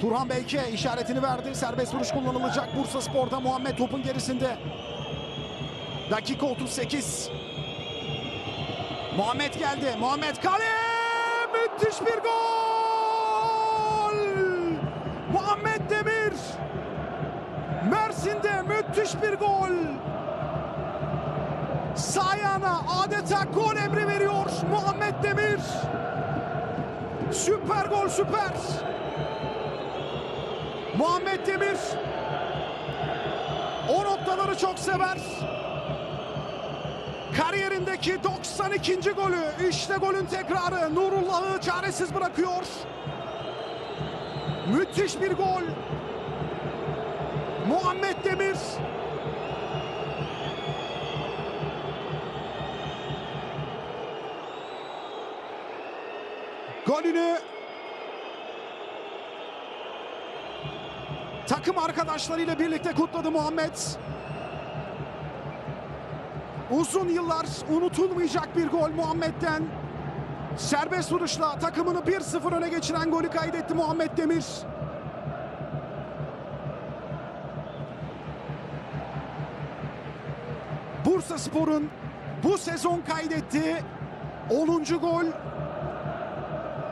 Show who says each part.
Speaker 1: Turhan Belke işaretini verdi. Serbest vuruş kullanılacak. Bursa Spor'da Muhammed topun gerisinde. Dakika 38. Muhammed geldi. Muhammed kale! Müthiş bir gol! Muhammed Demir! Mersin'de müthiş bir gol! Sağ ayağına adeta gol emri veriyor Muhammed Demir. Süper gol süper. Muhammed Demir o noktaları çok sever. Kariyerindeki 92. golü işte golün tekrarı Nurullah'ı çaresiz bırakıyor. Müthiş bir gol. Muhammed Demir golünü takım arkadaşlarıyla birlikte kutladı Muhammed. Uzun yıllar unutulmayacak bir gol Muhammed'den. Serbest vuruşla takımını 1-0 öne geçiren golü kaydetti Muhammed Demir. Bursa Spor'un bu sezon kaydettiği 10. gol